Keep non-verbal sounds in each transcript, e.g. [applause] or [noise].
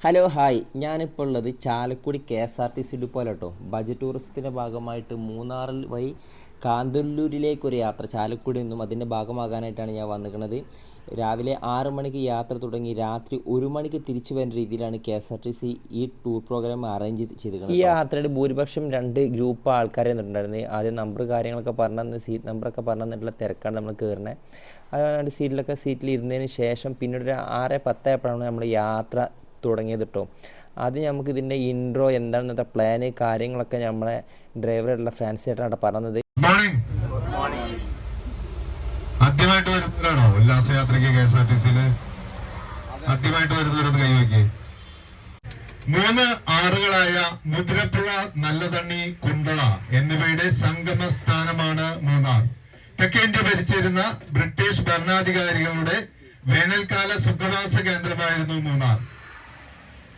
Hello hi ഞാനിപ്പോൾ ഉള്ളത് Chalakudy K S R T C depot കേട്ടോ ബജറ്റ് ടൂറിസത്തിന്റെ ഭാഗമായിട്ട് മൂന്നാറിൽ വഴി കാന്തല്ലൂരിലേക്കൊരു യാത്ര ചാലക്കുടി നിന്നും അതിന്റെ ഭാഗമാകാനായിട്ടാണ് ഞാൻ വന്നിരിക്കുന്നത്. രാവിലെ ആറ് മണിക്ക് യാത്ര തുടങ്ങി രാത്രി ഒരു മണിക്ക് തിരിച്ചു വരുന്ന രീതിയിലാണ് K S R T C ഈ ടൂർ പ്രോഗ്രാം അറേഞ്ച് ചെയ്തിരിക്കുന്നത് ഈ യാത്രയുടെ ഭൂരിപക്ഷം രണ്ട് ഗ്രൂപ്പ് ആൾക്കാരെ ഉണ്ടായിരുന്നത് ആദ്യം നമ്പർ കാര്യങ്ങളൊക്കെ പറഞ്ഞു സീറ്റ് നമ്പറൊക്കെ പറഞ്ഞു തന്നിട്ടുള്ള തിരക്കാണ് നമ്മൾ കയറുന്നത് അതുകൊണ്ട് സീറ്റിലൊക്കെ സീറ്റിൽ ഇരുന്നതിന് ശേഷം പിന്നീട് ഒരു ആറ് പത്തായപ്പോഴാണ് നമ്മൾ യാത്ര തുടങ്ങിയത് കേട്ടോ ആദ്യം നമുക്ക് ഇതിന്റെ ഇൻട്രോ എന്താണെന്നത്തെ പ്ലാന് കാര്യങ്ങളൊക്കെ നമ്മളെ ഡ്രൈവറുള്ള ഫ്രാൻസ് ചേട്ടനാണ് പറഞ്ഞത്. ആദ്യമായിട്ട് വരുന്നവരാണോ? ഉല്ലാസയാത്രയ്ക്ക് കെ എസ് ആർ ടി സിയിൽ ആദ്യമായിട്ട് വരുന്നവരൊന്ന് കൈവയ്ക്ക് മൂന്ന് ആറുകളായ മുതിരപ്പുഴ നല്ലതണ്ണി കുണ്ടള എന്നിവയുടെ സംഗമ സ്ഥാനമാണ് മൂന്നാർ തെക്കേന്ത്യ ഭരിച്ചിരുന്ന ബ്രിട്ടീഷ് ഭരണാധികാരികളുടെ വേനൽക്കാല സുഖവാസ കേന്ദ്രമായിരുന്നു മൂന്നാർ.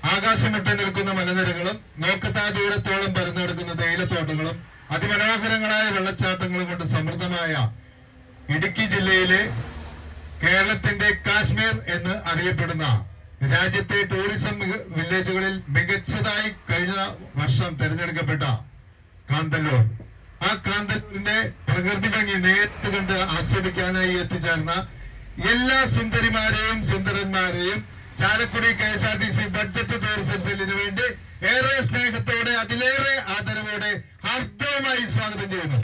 ആകാശമിട്ട് നിൽക്കുന്ന മലനിരകളും നോക്കത്താ ദൂരത്തോളം പരന്നു കിടക്കുന്ന തേയിലത്തോട്ടങ്ങളും അതിമനോഹരങ്ങളായ വെള്ളച്ചാട്ടങ്ങളും കൊണ്ട് സമൃദ്ധമായ ഇടുക്കി ജില്ലയിലെ കേരളത്തിന്റെ കാശ്മീർ എന്ന് അറിയപ്പെടുന്ന രാജ്യത്തെ ടൂറിസം വില്ലേജുകളിൽ മികച്ചതായി കഴിഞ്ഞ വർഷം തിരഞ്ഞെടുക്കപ്പെട്ട കാന്തല്ലൂർ. ആ കാന്തല്ലൂരിന്റെ പ്രകൃതി ഭംഗി നേരിട്ട് കണ്ട് ആസ്വദിക്കാനായി എത്തിച്ചേർന്ന എല്ലാ സുന്ദരിമാരെയും സുന്ദരന്മാരെയും Chalakudy K S R T C budget tourism സെല്ലിന് വേണ്ടി ഏറെ സ്നേഹത്തോടെ അതിലേറെ ആദരവോടെ ഹാർദവമായി സ്വാഗതം ചെയ്യുന്നു.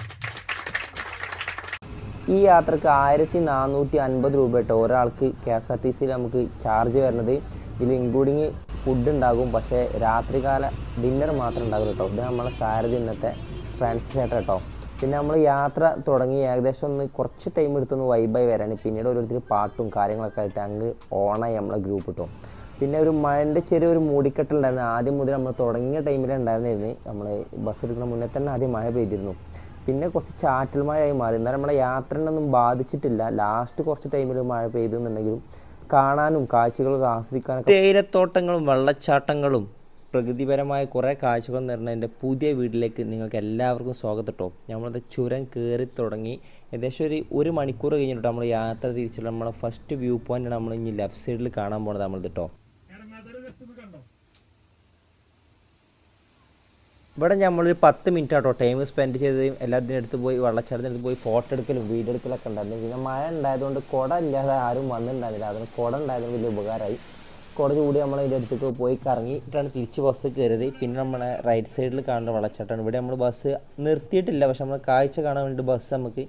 ഈ യാത്രയ്ക്ക് ആയിരത്തി നാനൂറ്റി അൻപത് രൂപ കേട്ടോ ഒരാൾക്ക് കെ എസ് ആർ ടി സിയിൽ നമുക്ക് ചാർജ് വരുന്നത്. ഇതിൽ ഇൻക്ലൂഡിങ് ഫുഡ് ഉണ്ടാകും. പക്ഷേ രാത്രികാല ഡിന്നർ മാത്രം ഉണ്ടാകും കേട്ടോ ഇത് നമ്മളെ സാരഥി ഇന്നത്തെ ഫ്രണ്ട്സ് ചേട്ടാ കേട്ടോ പിന്നെ നമ്മൾ യാത്ര തുടങ്ങി ഏകദേശം ഒന്ന് കുറച്ച് ടൈം എടുത്തൊന്ന് വൈബായി വരാൻ പിന്നീട് ഓരോരുത്തർ പാട്ടും കാര്യങ്ങളൊക്കെ ആയിട്ട് അങ്ങ് ഓണായി നമ്മളെ ഗ്രൂപ്പ് കിട്ടും പിന്നെ ഒരു മഴന്റെ ചെറിയൊരു മൂടിക്കെട്ടുണ്ടായിരുന്നു ആദ്യം മുതൽ നമ്മൾ തുടങ്ങിയ ടൈമിൽ ഉണ്ടായിരുന്നിരുന്നു നമ്മൾ ബസ് എടുക്കുന്ന മുന്നേ തന്നെ ആദ്യം മഴ പെയ്തിരുന്നു. പിന്നെ കുറച്ച് ചാറ്റൽ മഴയായി മാറി. എന്നാൽ നമ്മളെ യാത്രയൊന്നും ബാധിച്ചിട്ടില്ല. ലാസ്റ്റ് കുറച്ച് ടൈമിൽ മഴ പെയ്തെന്നുണ്ടെങ്കിലും കാണാനും കാഴ്ചകൾ ആസ്വദിക്കാനും തേയിലത്തോട്ടങ്ങളും വെള്ളച്ചാട്ടങ്ങളും പ്രകൃതിപരമായ കുറേ കാഴ്ചകൾ നിറഞ്ഞ എന്റെ പുതിയ വീട്ടിലേക്ക് നിങ്ങൾക്ക് എല്ലാവർക്കും സ്വാഗതം കേട്ടോ നമ്മളത് ചുരം കയറി തുടങ്ങി ഏകദേശം ഒരു ഒരു മണിക്കൂർ കഴിഞ്ഞിട്ട് നമ്മൾ യാത്ര തിരിച്ചിട്ട് നമ്മളെ ഫസ്റ്റ് വ്യൂ പോയിന്റ് നമ്മൾ ഇനി ലെഫ്റ്റ് സൈഡിൽ കാണാൻ പോണത് നമ്മൾ കേട്ടോ ഇവിടെ നമ്മളൊരു പത്ത് മിനിറ്റ് ആട്ടോ ടൈം സ്പെൻഡ് ചെയ്ത് എല്ലാത്തിന്റെ അടുത്ത് പോയി വെള്ളച്ചാട്ടത്തിന്റെ അടുത്ത് പോയി ഫോട്ടോ എടുക്കലും വീഡിയോ എടുക്കലൊക്കെ ഉണ്ടായിരുന്നു. പിന്നെ മഴ ഉണ്ടായതുകൊണ്ട് കുട ഇല്ലാതെ ആരും വന്നിട്ടുണ്ടായിരുന്നില്ല. അതിന് കുട ഉണ്ടായതുകൊണ്ട് വലിയ ഉപകാരമായി. കുട കൂടി നമ്മൾ ഇതിന്റെ അടുത്തേക്ക് പോയി കറങ്ങിയിട്ടാണ് തിരിച്ച് ബസ് കയറിയത്. പിന്നെ നമ്മളെ റൈറ്റ് സൈഡിൽ കാണുന്ന വളച്ചാട്ടാണ് ഇവിടെ നമ്മൾ ബസ് നിർത്തിയിട്ടില്ല. പക്ഷെ നമ്മൾ കാഴ്ച കാണാൻ വേണ്ടി ബസ് നമുക്ക്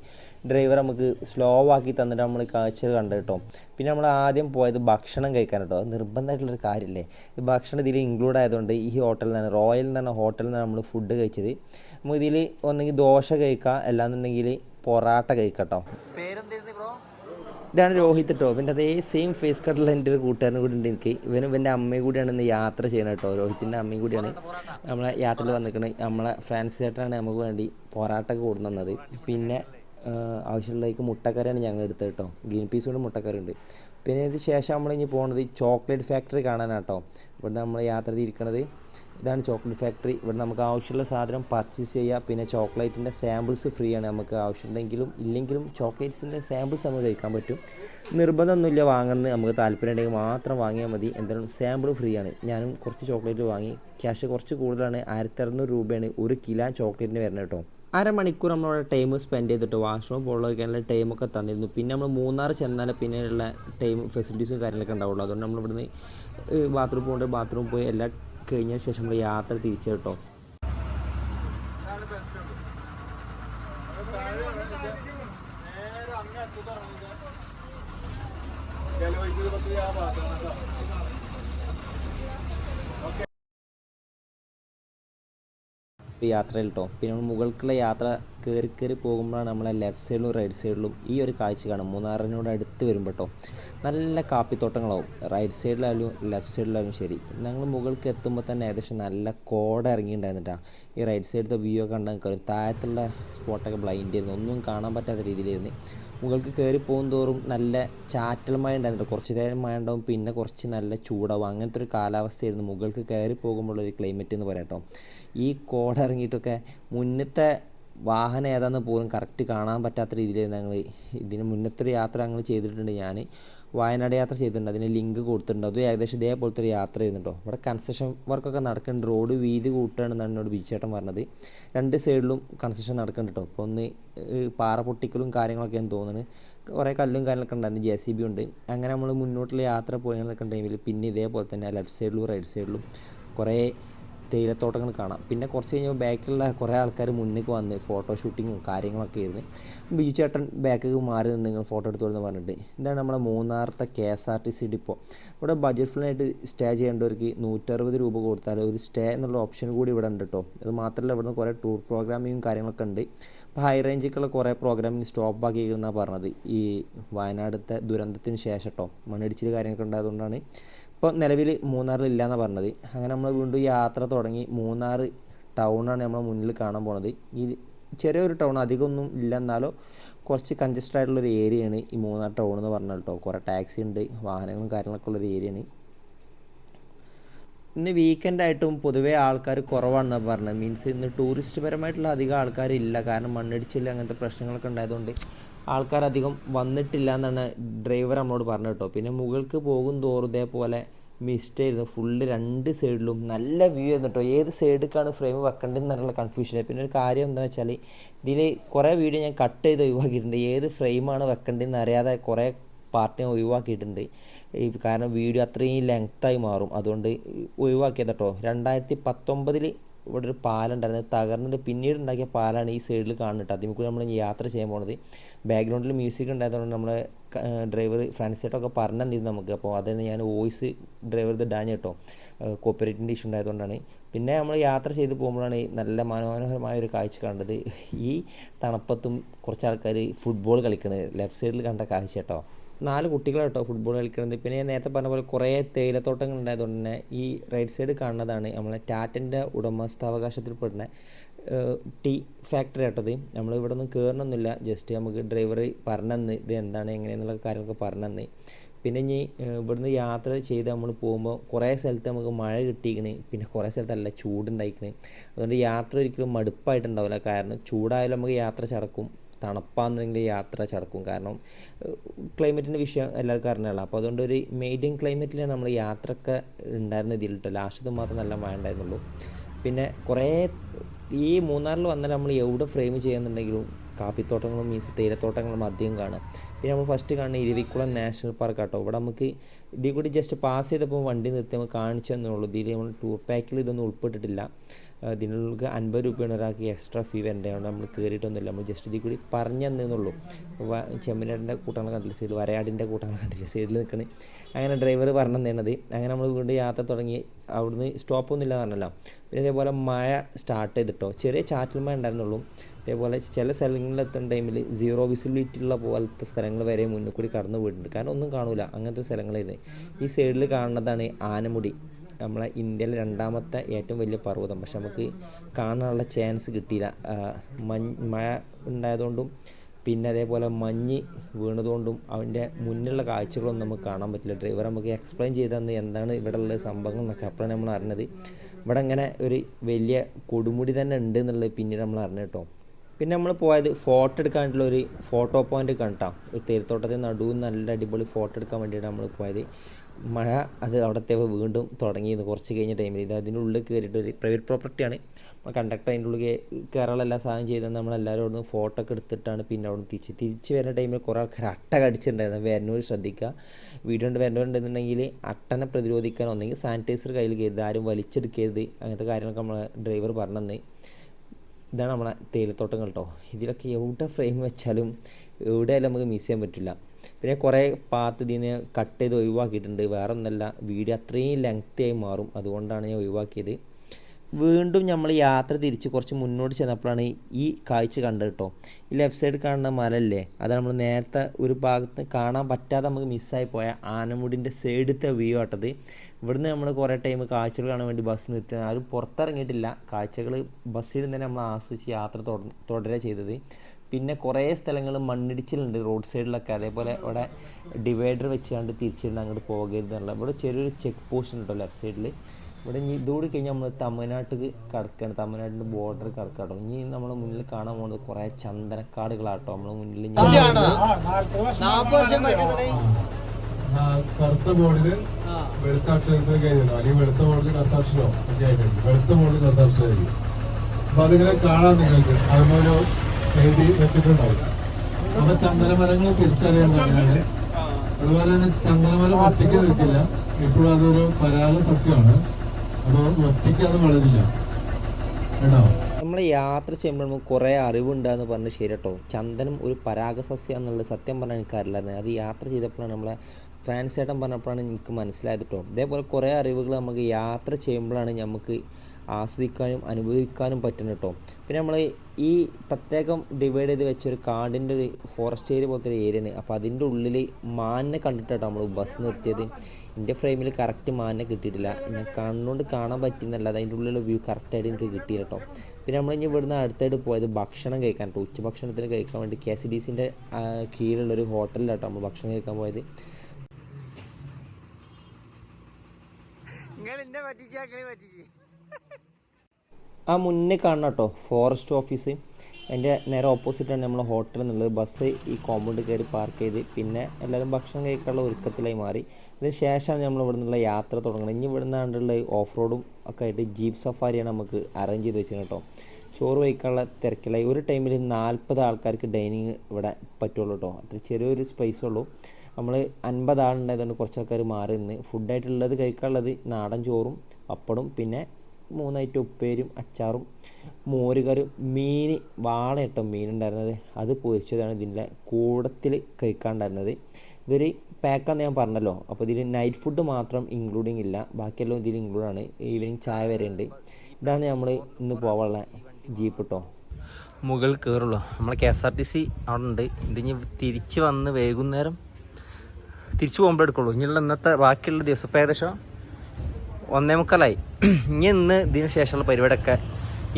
ഡ്രൈവർ നമുക്ക് സ്ലോ ആക്കി തന്നിട്ട് നമ്മൾ കാഴ്ച കണ്ടു കേട്ടോ. പിന്നെ നമ്മൾ ആദ്യം പോയത് ഭക്ഷണം കഴിക്കാൻ കേട്ടോ. അത് നിർബന്ധമായിട്ടുള്ളൊരു കാര്യമല്ലേ ഈ ഭക്ഷണം ഇതിൽ ഇൻക്ലൂഡ് ആയതുകൊണ്ട് ഈ ഹോട്ടലിൽ നിന്നാണ് റോയൽ എന്ന് പറഞ്ഞ ഹോട്ടലിൽ നിന്നാണ് നമ്മൾ ഫുഡ് കഴിച്ചത്. നമുക്ക് ഇതിൽ ഒന്നെങ്കിൽ ദോശ കഴിക്കാം. അല്ലാന്നുണ്ടെങ്കിൽ പൊറാട്ട കഴിക്കാം കേട്ടോ. ഇതാണ് രോഹിത് കേട്ടോ പിന്നെ അതേ സെയിം ഫേസ് കട്ടിലുള്ള എന്റെ ഒരു കൂട്ടുകാരനും കൂടി ഉണ്ട് എനിക്ക്. ഇവനും ഇവന്റെ അമ്മയും കൂടിയാണ് ഇന്ന് യാത്ര ചെയ്യണം കേട്ടോ രോഹിത്തിന്റെ അമ്മയും കൂടിയാണ് നമ്മളെ യാത്രയിൽ വന്നിരിക്കുന്നത് നമ്മളെ ഫ്രാൻസ് ചേട്ടനാണ് നമുക്ക് വേണ്ടി പൊറാട്ടൊക്കെ തന്നത്. പിന്നെ ആവശ്യമുള്ളതിലേക്ക് മുട്ടക്കറിയാണ് ഞങ്ങൾ എടുത്തത് കേട്ടോ ഗ്രീൻ പീസ് കൊണ്ട് മുട്ടക്കറി ഉണ്ട്. പിന്നെ ഇതിന് ശേഷം നമ്മൾ ഇനി പോകുന്നത് ചോക്ലേറ്റ് ഫാക്ടറി കാണാനാട്ടോ ഇവിടെ നമ്മൾ യാത്ര തിരിക്കണത് ഇതാണ് ചോക്ലേറ്റ് ഫാക്ടറി. ഇവിടെ നമുക്ക് ആവശ്യമുള്ള സാധനം പർച്ചേസ് ചെയ്യുക പിന്നെ ചോക്ലേറ്റിന്റെ സാമ്പിൾസ് ഫ്രീ ആണ് നമുക്ക് ആവശ്യമുണ്ടെങ്കിലും ഇല്ലെങ്കിലും ചോക്ലേറ്റ്സിന്റെ സാമ്പിൾസ് നമുക്ക് കഴിക്കാൻ പറ്റും. നിർബന്ധമൊന്നുമില്ല വാങ്ങുന്നത്. നമുക്ക് താല്പര്യം ഉണ്ടെങ്കിൽ മാത്രം വാങ്ങിയാൽ മതി. എന്തായാലും സാമ്പിൾ ഫ്രീ ആണ്. ഞാനും കുറച്ച് ചോക്ലേറ്റ് വാങ്ങി. ക്യാഷ് കുറച്ച് കൂടുതലാണ്. ആയിരത്തി അറുന്നൂറ് രൂപയാണ്. ഒരു കിലോ ചോക്ലേറ്റിന് വരുന്നത് കേട്ടോ. അരമണിക്കൂർ നമ്മളവിടെ ടൈം സ്പെൻഡ് ചെയ്തിട്ട് വാഷ്റൂം പോകാനുള്ള ടൈമൊക്കെ തന്നിരുന്നു. പിന്നെ നമ്മൾ മൂന്നാർ ചെന്നാൽ പിന്നെയുള്ള ടൈം ഫെസിലിറ്റീസും കാര്യങ്ങളൊക്കെ ഉണ്ടാവുള്ളൂ. അതുകൊണ്ട് നമ്മൾ ഇവിടുന്ന് ബാത്റൂം പോകേണ്ട ബാത്റൂം പോയി എല്ലാം കഴിഞ്ഞ ശേഷം നമ്മൾ യാത്ര തിരിച്ചു കേട്ടോ. ഇപ്പോൾ യാത്രയിൽ കേട്ടോ പിന്നെ മുകൾക്കുള്ള യാത്ര കയറി കയറി പോകുമ്പോഴാണ് നമ്മളെ ലെഫ്റ്റ് സൈഡിലും റൈറ്റ് സൈഡിലും ഈ ഒരു കാഴ്ച കാണും മൂന്നാറിനോട് അടുത്ത് വരുമ്പോൾ കേട്ടോ നല്ല കാപ്പിത്തോട്ടങ്ങളാവും. റൈറ്റ് സൈഡിലായാലും ലെഫ്റ്റ് സൈഡിലായാലും ശരി. ഞങ്ങൾ മുകൾക്ക് എത്തുമ്പോൾ തന്നെ ഏകദേശം നല്ല കോട ഇറങ്ങിയിട്ടുണ്ടായിരുന്നിട്ടാണ് ഈ റൈറ്റ് സൈഡിലത്തെ വ്യൂ ഒക്കെ കണ്ടാൽ കാര്യം താഴത്തുള്ള സ്പോട്ടൊക്കെ ബ്ലൈൻഡ് ചെയ്യുന്നു ഒന്നും കാണാൻ പറ്റാത്ത രീതിയിലായിരുന്നു. മുകൾക്ക് കയറി പോകും തോറും നല്ല ചാറ്റൽ മഴ ഉണ്ടായിരുന്നു കുറച്ച് നേരം മഴ ഉണ്ടാവും പിന്നെ കുറച്ച് നല്ല ചൂടാവും. അങ്ങനത്തെ ഒരു കാലാവസ്ഥയായിരുന്നു മുകൾക്ക് കയറി പോകുമ്പോഴുള്ളൊരു ക്ലൈമറ്റ് എന്ന് പറയാം കേട്ടോ ഈ കോട ഇറങ്ങിയിട്ടൊക്കെ മുന്നത്തെ വാഹനം ഏതാണെന്ന് പോലും കറക്റ്റ് കാണാൻ പറ്റാത്ത രീതിയിലായിരുന്നു ഞങ്ങൾ ഇതിന് മുന്നത്തെ യാത്ര ഞങ്ങൾ ചെയ്തിട്ടുണ്ട്. ഞാൻ വയനാട് യാത്ര ചെയ്തിട്ടുണ്ട്. അതിന് ലിങ്ക് കൊടുത്തിട്ടുണ്ട്. അതും ഏകദേശം ഇതേപോലത്തെ ഒരു യാത്ര ചെയ്യുന്നുണ്ടോ? ഇവിടെ കൺസ്ട്രക്ഷൻ വർക്കൊക്കെ നടക്കുന്നുണ്ട്. റോഡ് വീതി കൂട്ടുകയാണെന്നാണ് എന്നോട് ബീച്ചേട്ടൻ പറഞ്ഞത്. രണ്ട് സൈഡിലും കൺസ്ട്രക്ഷൻ നടക്കുന്നുണ്ട് കേട്ടോ അപ്പോൾ ഒന്ന് പാറ പൊട്ടിക്കലും കാര്യങ്ങളൊക്കെയാണ് തോന്നുന്നത് കുറേ കല്ലും കാര്യങ്ങളൊക്കെ ഉണ്ടായിരുന്നു. ജെ സി ബി ഉണ്ട്. അങ്ങനെ നമ്മൾ മുന്നോട്ടുള്ള യാത്ര പോയി നിൽക്കുന്ന ടൈമിൽ പിന്നെ ഇതേപോലെ തന്നെ ലെഫ്റ്റ് സൈഡിലും റൈറ്റ് സൈഡിലും കുറേ തേയിലത്തോട്ടങ്ങൾ കാണാം. പിന്നെ കുറച്ച് കഴിഞ്ഞപ്പോൾ ബാക്കിലുള്ള കുറേ ആൾക്കാർ മുന്നിലേക്ക് വന്ന് ഫോട്ടോ ഷൂട്ടിങ്ങും കാര്യങ്ങളൊക്കെ ആയിരുന്നു. ബിജു ചേട്ടൻ ബാക്കിലേക്ക് മാറി നിന്ന് നിങ്ങൾ ഫോട്ടോ എടുത്തു എന്ന് പറഞ്ഞിട്ട് ഇതാണ് നമ്മുടെ മൂന്നാറത്തെ K S R T C depot ഇവിടെ ബഡ്ജറ്റ് ഫ്ലായിട്ട് സ്റ്റേ ചെയ്യേണ്ടവർക്ക് നൂറ്ററുപത് രൂപ കൊടുത്താൽ ഒരു സ്റ്റേ എന്നുള്ള ഓപ്ഷൻ കൂടി ഇവിടെ ഉണ്ട് കേട്ടോ അത് മാത്രമല്ല ഇവിടുന്ന് കുറേ ടൂർ പ്രോഗ്രാമിങ്ങും കാര്യങ്ങളൊക്കെ ഉണ്ട്. ഇപ്പോൾ ഹൈ റേഞ്ചിലേക്കുള്ള കുറേ പ്രോഗ്രാമിങ് സ്റ്റോപ്പ് ആക്കിയിരുന്നാണ് പറഞ്ഞത്. ഈ വയനാടത്തെ ദുരന്തത്തിന് ശേഷം കേട്ടോ മണ്ണിടിച്ചിൽ കാര്യങ്ങളൊക്കെ ഉണ്ടായതുകൊണ്ടാണ്. ഇപ്പോൾ നിലവിൽ മൂന്നാറിൽ ഇല്ലയെന്നാണ് പറഞ്ഞത്. അങ്ങനെ നമ്മൾ വീണ്ടും യാത്ര തുടങ്ങി മൂന്നാർ ടൗണാണ് നമ്മൾ മുന്നിൽ കാണാൻ പോണത്. ഈ ചെറിയൊരു ടൗൺ അധികമൊന്നും ഇല്ല എന്നാലോ കുറച്ച് കൺജസ്റ്റഡ് ആയിട്ടുള്ളൊരു ഏരിയയാണ് ഈ മൂന്നാർ ടൗൺ എന്ന് പറഞ്ഞാൽ കേട്ടോ. കുറേ ടാക്സി ഉണ്ട് വാഹനങ്ങളും കാര്യങ്ങളൊക്കെ ഉള്ളൊരു ഏരിയയാണ്. ഇന്ന് വീക്കെൻഡ് ആയിട്ടും പൊതുവേ ആൾക്കാർ കുറവാണെന്നാണ് പറഞ്ഞത്. മീൻസ് ഇന്ന് ടൂറിസ്റ്റ് പരമായിട്ടുള്ള അധികം ആൾക്കാരില്ല. കാരണം മണ്ണിടിച്ചില്ല അങ്ങനത്തെ പ്രശ്നങ്ങളൊക്കെ ഉണ്ടായതുകൊണ്ട് ആൾക്കാർ അധികം വന്നിട്ടില്ല എന്നാണ് ഡ്രൈവർ നമ്മളോട് പറഞ്ഞു കേട്ടോ. പിന്നെ മുകൾക്ക് പോകും തോറും ഇതേപോലെ മിസ്റ്റ് ആയിരുന്നു. ഫുള്ള് രണ്ട് സൈഡിലും നല്ല വ്യൂ ആയിരുന്നു കേട്ടോ. ഏത് സൈഡിലേക്കാണ് ഫ്രെയിം വെക്കേണ്ടതെന്നുള്ള കൺഫ്യൂഷൻ പിന്നെ ഒരു കാര്യം എന്താണെന്ന് വെച്ചാൽ ഇതിൽ കുറേ വീഡിയോ ഞാൻ കട്ട് ചെയ്ത് ഒഴിവാക്കിയിട്ടുണ്ട്. ഏത് ഫ്രെയിമാണ് വെക്കേണ്ടതെന്ന് അറിയാതെ കുറേ പാർട്ട് ഞാൻ ഒഴിവാക്കിയിട്ടുണ്ട്. കാരണം വീഡിയോ അത്രയും ലെങ്ത്തായി മാറും. അതുകൊണ്ട് ഒഴിവാക്കിയത് കേട്ടോ. രണ്ടായിരത്തി പത്തൊമ്പതിൽ ഇവിടെ ഒരു പാലുണ്ടായിരുന്നു. അത് തകർന്നിട്ട് പിന്നീട് ഉണ്ടാക്കിയ പാലാണ് ഈ സൈഡിൽ കാണുന്നത് അതിൽ കൂടി നമ്മൾ യാത്ര ചെയ്യാൻ പോണത്. ബാക്ക്ഗ്രൗണ്ടിൽ മ്യൂസിക് ഉണ്ടായതുകൊണ്ട് നമ്മൾ ഡ്രൈവർ ഫ്രണ്ട്സായിട്ടൊക്കെ പറഞ്ഞു തന്നിരുന്നു നമുക്ക്. അപ്പോൾ അതിന് ഞാൻ വോയിസ് ഡ്രൈവർ ഡാഞ്ഞ കേട്ടോ. കോപ്പറേറ്റിന്റെ ഇഷ്യൂ ഉണ്ടായതുകൊണ്ടാണ്. പിന്നെ നമ്മൾ യാത്ര ചെയ്ത് പോകുമ്പോഴാണ് നല്ല മനോഹരമായ ഒരു കാഴ്ച കണ്ടത്. ഈ തണുപ്പത്തും കുറച്ച് ആൾക്കാർ ഫുട്ബോൾ കളിക്കുന്നത് ലെഫ്റ്റ് സൈഡിൽ കണ്ട കാഴ്ച കേട്ടോ. നാല് കുട്ടികളാട്ടോ ഫുട്ബോൾ കളിക്കുന്നത് പിന്നെ ഞാൻ നേരത്തെ പറഞ്ഞ പോലെ കുറേ തേയിലത്തോട്ടങ്ങൾ ഉണ്ടായതുകൊണ്ട് തന്നെ ഈ റൈറ്റ് സൈഡ് കാണുന്നതാണ് നമ്മളെ ടാറ്റന്റെ ഉടമസ്ഥാവകാശത്തിൽ പെടുന്ന ടീ ഫാക്ടറി ആട്ടത് നമ്മൾ ഇവിടെ ഒന്നും കയറണമെന്നില്ല ജസ്റ്റ് നമുക്ക് ഡ്രൈവർ പറഞ്ഞന്ന് ഇത് എന്താണ് എങ്ങനെയെന്നുള്ള കാര്യങ്ങളൊക്കെ പറഞ്ഞന്ന്. പിന്നെ ഇനി ഇവിടുന്ന് യാത്ര ചെയ്ത് നമ്മൾ പോകുമ്പോൾ കുറേ സ്ഥലത്ത് നമുക്ക് മഴ കിട്ടിയിരിക്കണ്. പിന്നെ കുറേ സ്ഥലത്തല്ല ചൂടുണ്ടായിക്കണ് അതുകൊണ്ട് യാത്ര ഒരിക്കലും മടുപ്പായിട്ടുണ്ടാവില്ല. കാരണം ചൂടായാലും നമുക്ക് യാത്ര ചടക്കും. തണുപ്പാണെന്നുണ്ടെങ്കിൽ യാത്ര ചടക്കും. കാരണം ക്ലൈമറ്റിന്റെ വിഷയം എല്ലാവർക്കും അറിഞ്ഞല്ലോ അപ്പോൾ അതുകൊണ്ട് ഒരു മീഡിയം ക്ലൈമറ്റിലാണ് നമ്മൾ യാത്രയൊക്കെ ഉണ്ടായിരുന്ന ഇതിൽ കേട്ടോ ലാസ്റ്റത് മാത്രം നല്ല മഴ ഉണ്ടായിരുന്നുള്ളൂ. പിന്നെ കുറേ ഈ മൂന്നാറിൽ വന്നാൽ നമ്മൾ എവിടെ ഫ്രെയിം ചെയ്യുന്നുണ്ടെങ്കിലും കാപ്പിത്തോട്ടങ്ങളും മീൻസ് തേയിലത്തോട്ടങ്ങളും അധികം കാണാം പിന്നെ നമ്മൾ ഫസ്റ്റ് കാണുന്ന ഇരവിക്കുളം നാഷണൽ പാർക്ക് ആട്ടോ. ഇവിടെ നമുക്ക് ഇതിൽ കൂടി ജസ്റ്റ് പാസ് ചെയ്തപ്പോൾ വണ്ടി നിർത്തി നമുക്ക് കാണിച്ചു തന്നേ ഉള്ളൂ. ഇതിൽ നമ്മൾ ടൂർ പാക്കിൽ ഇതൊന്നും ഉൾപ്പെട്ടിട്ടില്ല. ഇതിനുള്ളിൽ അൻപത് രൂപയാണ് ഒരാൾക്ക് എക്സ്ട്രാ ഫീ വരേണ്ടത്. അതുകൊണ്ട് നമ്മൾ കയറിയിട്ടൊന്നുമില്ല നമ്മൾ ജസ്റ്റ് ഇതിൽ കൂടി പറഞ്ഞു തന്നേന്നുള്ളൂ ചെമ്മനാടിന്റെ കൂട്ടാണ് കണ്ടില്ല? സൈഡിൽ വരയാടിന്റെ കൂട്ടാണ് കണ്ടില്ല? സൈഡിൽ നിൽക്കണേ. അങ്ങനെ ഡ്രൈവർ പറഞ്ഞു തന്നത് അങ്ങനെ നമ്മൾ വീണ്ടും യാത്ര തുടങ്ങി. അവിടുന്ന് സ്റ്റോപ്പൊന്നും ഇല്ല പറഞ്ഞല്ലോ. പിന്നെ ഇതേപോലെ മഴ സ്റ്റാർട്ട് ചെയ്തിട്ടോ? ചെറിയ ചാറ്റൽ മഴ ഉണ്ടായിരുന്നുള്ളൂ. അതേപോലെ ചില സ്ഥലങ്ങളിൽ എത്തുന്ന ടൈമിൽ സീറോ വിസിബിലിറ്റി ഉള്ള പോലത്തെ സ്ഥലങ്ങൾ വരെ മുന്നിൽ കൂടി കടന്നു പോയിട്ടുണ്ട്. കാരണം ഒന്നും കാണൂല. അങ്ങനത്തെ സ്ഥലങ്ങളായിരുന്നു. ഈ സൈഡിൽ കാണുന്നതാണ് ആനമുടി. നമ്മളെ ഇന്ത്യയിലെ രണ്ടാമത്തെ ഏറ്റവും വലിയ പർവതം. പക്ഷെ നമുക്ക് കാണാനുള്ള ചാൻസ് കിട്ടിയില്ല. മഞ്ഞ് മഴ ഉണ്ടായതുകൊണ്ടും പിന്നെ അതേപോലെ മഞ്ഞ് വീണതുകൊണ്ടും അതിന്റെ മുന്നിലുള്ള കാഴ്ചകളൊന്നും നമുക്ക് കാണാൻ പറ്റില്ല. ഡ്രൈവർ നമുക്ക് എക്സ്പ്ലെയിൻ ചെയ്ത് തന്ന് എന്താണ് ഇവിടെ ഉള്ള സംഭവങ്ങൾ എന്നൊക്കെ അപ്പോഴാണ് നമ്മൾ അറിഞ്ഞത്. ഇവിടെ ഇങ്ങനെ ഒരു വലിയ കൊടുമുടി തന്നെ ഉണ്ട് എന്നുള്ളത് പിന്നീട് നമ്മൾ അറിഞ്ഞു കേട്ടോ. പിന്നെ നമ്മൾ പോയത് ഫോട്ടോ എടുക്കാനായിട്ടുള്ള ഒരു ഫോട്ടോ പോയിന്റ് കണ്ടാം. ഒരു തേരുത്തോട്ടത്തിൽ നടുവ് നല്ല അടിപൊളി ഫോട്ടോ എടുക്കാൻ വേണ്ടിയിട്ട് നമ്മൾ പോയത്. മഴ അത് അവിടത്തെ വീണ്ടും തുടങ്ങിയത് കുറച്ച് കഴിഞ്ഞ ടൈമിൽ ഇത് അതിന്റെ ഉള്ളിൽ കയറിയിട്ട് ഒരു പ്രൈവറ്റ് പ്രോപ്പർട്ടിയാണ് കണ്ടക്ടർ അതിന്റെ ഉള്ളിൽ കയറാനുള്ള സാധനം ചെയ്തെന്ന് നമ്മളെല്ലാവരും അവിടുന്ന് ഫോട്ടോ ഒക്കെ എടുത്തിട്ടാണ് പിന്നെ അവിടെ നിന്ന് തിരിച്ച്. തിരിച്ച് വരുന്ന ടൈമിൽ കുറേ ആൾക്കാർ അട്ട കടിച്ചിട്ടുണ്ടായിരുന്നു. വരുന്നവർ ശ്രദ്ധിക്കുക വീടുകൊണ്ട് വരുന്നവരുണ്ടെന്നുണ്ടെങ്കിൽ അട്ടനെ പ്രതിരോധിക്കാൻ ഒന്നെങ്കിൽ സാനിറ്റൈസർ കയ്യിൽ കരുത് ആരും വലിച്ചെടുക്കരുത്. അങ്ങനത്തെ കാര്യങ്ങളൊക്കെ നമ്മളെ ഡ്രൈവർ പറഞ്ഞു ഇതാണ് നമ്മളെ തേയിലത്തോട്ടങ്ങൾ കേട്ടോ ഇതിലൊക്കെ എവിടെ ഫ്രെയിം വെച്ചാലും എവിടെയായാലും നമുക്ക് മിസ് ചെയ്യാൻ പറ്റില്ല. പിന്നെ കുറേ പാത്ത് ഇതിന് കട്ട് ചെയ്ത് ഒഴിവാക്കിയിട്ടുണ്ട്. വേറെ ഒന്നല്ല വീഡിയോ അത്രയും ലെങ്തി ആയി മാറും. അതുകൊണ്ടാണ് ഞാൻ ഒഴിവാക്കിയത്. വീണ്ടും നമ്മൾ യാത്ര തിരിച്ച് കുറച്ച് മുന്നോട്ട് ചെന്നപ്പോഴാണ് ഈ കാഴ്ച കണ്ടത് കേട്ടോ ഈ ലെഫ്റ്റ് സൈഡ് കാണുന്ന മലല്ലേ? അത് നമ്മൾ നേരത്തെ ഒരു ഭാഗത്ത് കാണാൻ പറ്റാതെ നമുക്ക് മിസ്സായി പോയ ആനമുടിന്റെ സൈഡത്തെ വ്യൂ ആട്ടത്. ഇവിടുന്ന് നമ്മൾ കുറേ ടൈം കാഴ്ചകൾ കാണാൻ വേണ്ടി ബസ് നിർത്തി. ആരും പുറത്തിറങ്ങിയിട്ടില്ല. കാഴ്ചകൾ ബസ്സിൽ തന്നെ നമ്മൾ ആസ്വദിച്ച് യാത്ര തുട- തുടരുക ചെയ്തത്. പിന്നെ കുറേ സ്ഥലങ്ങൾ മണ്ണിടിച്ചിലുണ്ട്. റോഡ് സൈഡിലൊക്കെ അതേപോലെ അവിടെ ഡിവൈഡർ വെച്ചുകൊണ്ട് തിരിച്ചിട്ട് അങ്ങോട്ട് പോകരുത് എന്നുള്ള ഇവിടെ ചെറിയൊരു ചെക്ക് പോസ്റ്റ് ഉണ്ടല്ലോ ലെഫ്റ്റ് സൈഡിൽ ഇവിടെ ഇനി ഇതോടി കഴിഞ്ഞാൽ നമ്മൾ തമിഴ്നാട്ടിൽ കടക്കുകയാണ് തമിഴ്നാട്ടിന്റെ ബോർഡർ കടക്കാട്ടോ. ഇനി നമ്മൾ മുന്നിൽ കാണാൻ പോകുന്നത് കുറേ ചന്ദനക്കാടുകളാട്ടോ. നമ്മൾ മുന്നിൽ കറുത്ത ബോർഡിൽ വെളുത്ത അക്ഷരത്തിൽ കഴിഞ്ഞിട്ടുണ്ടോ? അല്ലെങ്കിൽ വെളുത്ത ബോർഡിൽ കറുത്ത അക്ഷരമോ? ഒക്കെ ആയിട്ടുണ്ട് വെളുത്ത ബോർഡിൽ കറുത്ത അക്ഷരമായിരിക്കും. അപ്പൊ അതിങ്ങനെ കാണാൻ നിങ്ങൾക്ക്. അതുപോലെ എഴുതി വെച്ചിട്ടുണ്ടാവും. അപ്പൊ ചന്ദനമരങ്ങൾ തിരിച്ചറിയേണ്ടതാണ് അതുപോലെ തന്നെ ചന്ദനമരം ഒറ്റയ്ക്ക് നിൽക്കില്ല. ഇപ്പോഴും അതൊരു പരാല സസ്യമാണ്. അപ്പൊ ഒറ്റയ്ക്ക് അത് വളരില്ല. കേട്ടോ? നമ്മൾ യാത്ര ചെയ്യുമ്പോൾ നമുക്ക് കുറേ അറിവുണ്ടെന്ന് പറഞ്ഞ് ശരി കേട്ടോ ചന്ദനം ഒരു പരാഗസസ്യം എന്നുള്ളത് സത്യം പറഞ്ഞാൽ എനിക്കറിയില്ലായിരുന്നു. അത് യാത്ര ചെയ്തപ്പോഴാണ് നമ്മളെ ഫ്രാൻസ് ചേട്ടൻ പറഞ്ഞപ്പോഴാണ് എനിക്ക് മനസ്സിലായത് കേട്ടോ ഇതേപോലെ കുറേ അറിവുകൾ നമുക്ക് യാത്ര ചെയ്യുമ്പോഴാണ് നമുക്ക് ആസ്വദിക്കാനും അനുഭവിക്കാനും പറ്റുന്നത് കേട്ടോ പിന്നെ നമ്മൾ ഈ പ്രത്യേകം ഡിവൈഡ് ചെയ്ത് വെച്ച ഒരു കാടിന്റെ ഒരു ഫോറസ്റ്റ് ഏരിയ പോലത്തെ ഒരു ഏരിയയാണ് അപ്പോൾ അതിന്റെ ഉള്ളിൽ മാനിനെ കണ്ടിട്ടാണ് നമ്മൾ ബസ് നിർത്തിയത്. എന്റെ ഫ്രെയിമിൽ കറക്റ്റ് മാനിനെ കിട്ടിയിട്ടില്ല. ഞാൻ കണ്ണുകൊണ്ട് കാണാൻ പറ്റുന്നല്ല അതിന്റെ ഉള്ളിലുള്ള വ്യൂ കറക്റ്റായിട്ട് എനിക്ക് കിട്ടിയില്ല കേട്ടോ പിന്നെ നമ്മൾ ഇനി ഇവിടുന്ന് അടുത്തായിട്ട് പോയത് ഭക്ഷണം കഴിക്കാൻ കേട്ടോ ഉച്ചഭക്ഷണത്തിന് കഴിക്കാൻ വേണ്ടി കെ എസ് ഡി സിന്റെ കീഴിലുള്ളൊരു ഹോട്ടലിലാട്ടോ നമ്മൾ ഭക്ഷണം കഴിക്കാൻ പോയത്. ആ മുന്നേ കാണണം കേട്ടോ ഫോറസ്റ്റ് ഓഫീസ് അതിന്റെ നേരെ ഓപ്പോസിറ്റാണ് നമ്മൾ ഹോട്ടൽ എന്നുള്ളത്. ബസ് ഈ കോമ്പൗണ്ട് കയറി പാർക്ക് ചെയ്ത് പിന്നെ എല്ലാവരും ഭക്ഷണം കഴിക്കാനുള്ള ഒരുക്കത്തിലായി മാറി. അതിന് ശേഷമാണ് നമ്മൾ ഇവിടെ നിന്നുള്ള യാത്ര തുടങ്ങുന്നത് ഇനി ഇവിടെ നിന്നാണ്ടുള്ള ഓഫ് റോഡും ഒക്കെ ആയിട്ട് ജീപ്പ് സഫാരിയാണ് നമുക്ക് അറേഞ്ച് ചെയ്ത് വെച്ചത് കേട്ടോ. ചോറ് കഴിക്കാനുള്ള തിരക്കിലായി. ഒരു ടൈമിൽ നാൽപ്പത് ആൾക്കാർക്ക് ഡൈനിങ് ഇവിടെ പറ്റുള്ളൂ കേട്ടോ. അത്ര ചെറിയൊരു സ്പേസ് ഉള്ളൂ. നമ്മൾ അൻപത് ആളുണ്ടായതുകൊണ്ട് കുറച്ച് ആൾക്കാർ മാറി നിന്ന് ഫുഡായിട്ടുള്ളത് കഴിക്കാനുള്ളത് നാടൻ ചോറും പപ്പടും പിന്നെ മൂന്നായിട്ട് ഉപ്പേരും അച്ചാറും മോരുകറി മീൻ വാളയിട്ടോ മീൻ മീനുണ്ടായിരുന്നത്. അത് പൊരിച്ചതാണ് ഇതിന്റെ കൂടത്തിൽ കഴിക്കാണ്ടായിരുന്നത്. ഇതൊരു പാക്കാന്ന് ഞാൻ പറഞ്ഞല്ലോ. അപ്പോൾ ഇതിൽ നൈറ്റ് ഫുഡ് മാത്രം ഇൻക്ലൂഡിങ് ഇല്ല. ബാക്കിയെല്ലാം ഇതിൽ ഇൻക്ലൂഡാണ് ഈവനിങ് ചായ വരെ ഉണ്ട്. ഇതാണ് നമ്മൾ ഇന്ന് പോകാനുള്ള ജീപ്പ് കേട്ടോ മുകൾ കയറുള്ളൂ നമ്മളെ K S R T C അവിടെ ഉണ്ട് ഇതിന് തിരിച്ച് വന്ന് വൈകുന്നേരം തിരിച്ചു പോകുമ്പോൾ എടുക്കുള്ളൂ. ഇനിയുള്ള ഇന്നത്തെ ബാക്കിയുള്ള ദിവസം ഇപ്പോൾ ഏകദേശം ഒന്നേ മുക്കാലായി. ഇനി ഇന്ന് ഇതിന് ശേഷമുള്ള പരിപാടിയൊക്കെ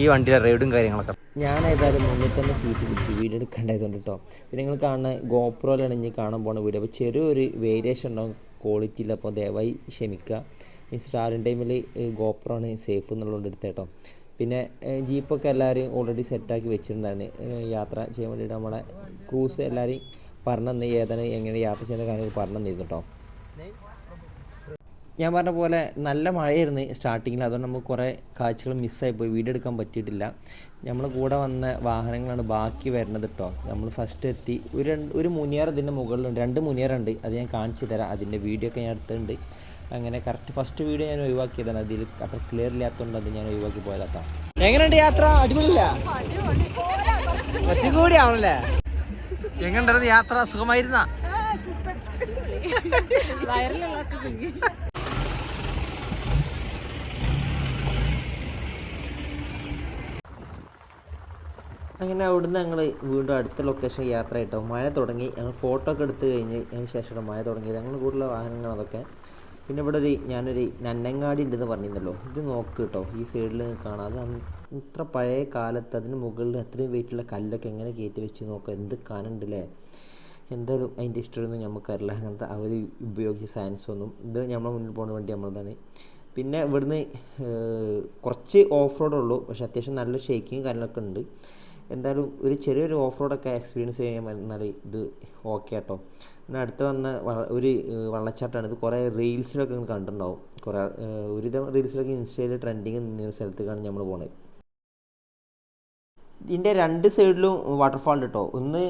ഈ വണ്ടിയിലെ റൈഡും കാര്യങ്ങളൊക്കെ. ഞാൻ ഏതായാലും മുന്നിൽ തന്നെ സീറ്റ് പിടിച്ച് വീഡിയോ എടുക്കേണ്ടതുകൊണ്ട് കേട്ടോ പിന്നെ നിങ്ങൾ കാണുന്ന ഗോപ്രോയിലാണ് ഇനി കാണാൻ പോകുന്ന വീഡിയോ അപ്പോൾ ചെറിയൊരു വേരിയേഷൻ ഉണ്ടാവും. ക്വാളിറ്റിയിൽ അപ്പോൾ ദയവായി ക്ഷമിക്കുക. മീൻസ് സ്റ്റാറിൻ ടൈമിൽ ഗോപ്രോ ആണ് സേഫ് എന്നുള്ളതുകൊണ്ട് എടുത്തേട്ടോ പിന്നെ ജീപ്പൊക്കെ എല്ലാവരും ഓൾറെഡി സെറ്റാക്കി വെച്ചിട്ടുണ്ടായിരുന്നു. യാത്ര ചെയ്യാൻ വേണ്ടിയിട്ട് നമ്മളെ ക്രൂസ് എല്ലാവരെയും പറഞ്ഞു തന്നെ ഏതാണ് എങ്ങനെ യാത്ര ചെയ്യേണ്ട കാര്യങ്ങൾ പറഞ്ഞു തന്നിരുന്നു കേട്ടോ ഞാൻ പറഞ്ഞ പോലെ നല്ല മഴയായിരുന്നു സ്റ്റാർട്ടിങ്ങിൽ അതുകൊണ്ട് നമുക്ക് കുറേ കാഴ്ചകൾ മിസ്സായി പോയി. വീഡിയോ എടുക്കാൻ പറ്റിയിട്ടില്ല. നമ്മൾ കൂടെ വന്ന വാഹനങ്ങളാണ് ബാക്കി വരുന്നത് കേട്ടോ നമ്മൾ ഫസ്റ്റ് എത്തി. ഒരു രണ്ട് ഒരു മുനിയർ ഇതിന്റെ മുകളിലുണ്ട്. രണ്ട് മുനിയറുണ്ട്. അത് ഞാൻ കാണിച്ചു തരാം. അതിന്റെ വീഡിയോ ഒക്കെ ഞാൻ എടുത്തിട്ടുണ്ട്. അങ്ങനെ കറക്റ്റ് ഫസ്റ്റ് വീഡിയോ ഞാൻ ഒഴിവാക്കിയതാണ്. അതിൽ അത്ര ക്ലിയർ ഇല്ലാത്തതുകൊണ്ട് അത് ഞാൻ ഒഴിവാക്കി പോയതാട്ടോ. എങ്ങനെയുണ്ട് യാത്ര? അടിപൊളിയില്ല? കുറച്ചും കൂടി ആവണല്ലേ? എങ്ങനെയുണ്ടായിരുന്നു യാത്ര? സുഖമായിരുന്ന? അങ്ങനെ അവിടുന്ന് ഞങ്ങൾ വീണ്ടും അടുത്ത ലൊക്കേഷൻ യാത്ര ആയിട്ടോ മഴ തുടങ്ങി. ഞങ്ങൾ ഫോട്ടോ ഒക്കെ എടുത്തു കഴിഞ്ഞ് അതിന് ശേഷമാണ് മഴ തുടങ്ങിയത്. ഞങ്ങൾ കൂടുതലുള്ള വാഹനങ്ങൾ അതൊക്കെ. പിന്നെ ഇവിടെ ഒരു ഞാനൊരു നന്നങ്ങാടി ഉണ്ടെന്ന് പറഞ്ഞിരുന്നല്ലോ. ഇത് നോക്ക് കേട്ടോ. ഈ സൈഡിൽ കാണാം. അത് ഇത്ര പഴയ കാലത്ത് അതിന് മുകളിൽ അത്രയും വെയിറ്റുള്ള കല്ലൊക്കെ എങ്ങനെ കയറ്റി വെച്ച് നോക്കാം? എന്ത് കാനുണ്ടല്ലേ? എന്തായാലും അതിന്റെ ഇഷ്ടമൊന്നും നമുക്കറിയില്ല അങ്ങനത്തെ അവർ ഉപയോഗിച്ച സയൻസ് ഒന്നും. ഇത് നമ്മളെ മുന്നിൽ പോകുന്ന വേണ്ടി നമ്മളതാണ്. പിന്നെ ഇവിടുന്ന് കുറച്ച് ഓഫ് റോഡ് ഉള്ളൂ. പക്ഷെ അത്യാവശ്യം നല്ല ഷേക്കിങ് കാര്യങ്ങളൊക്കെ ഉണ്ട്. എന്തായാലും ഒരു ചെറിയൊരു ഓഫ് റോഡൊക്കെ എക്സ്പീരിയൻസ് ചെയ്യാൻ എന്നാൽ ഇത് ഓക്കെ കേട്ടോ പിന്നെ അടുത്ത് വന്ന ഒരു വള്ളച്ചാട്ടാണ്. ഇത് കുറേ റീൽസിലൊക്കെ കണ്ടിട്ടുണ്ടാവും. കുറേ ഒരുവിധം റീൽസിലൊക്കെ ഇൻസ്റ്റയിൽ ട്രെൻഡിങ് നിന്ന സ്ഥലത്തേക്കാണ് നമ്മൾ പോണത്. ഇതിന്റെ രണ്ട് സൈഡിലും വാട്ടർഫാൾ കേട്ടോ ഒന്ന്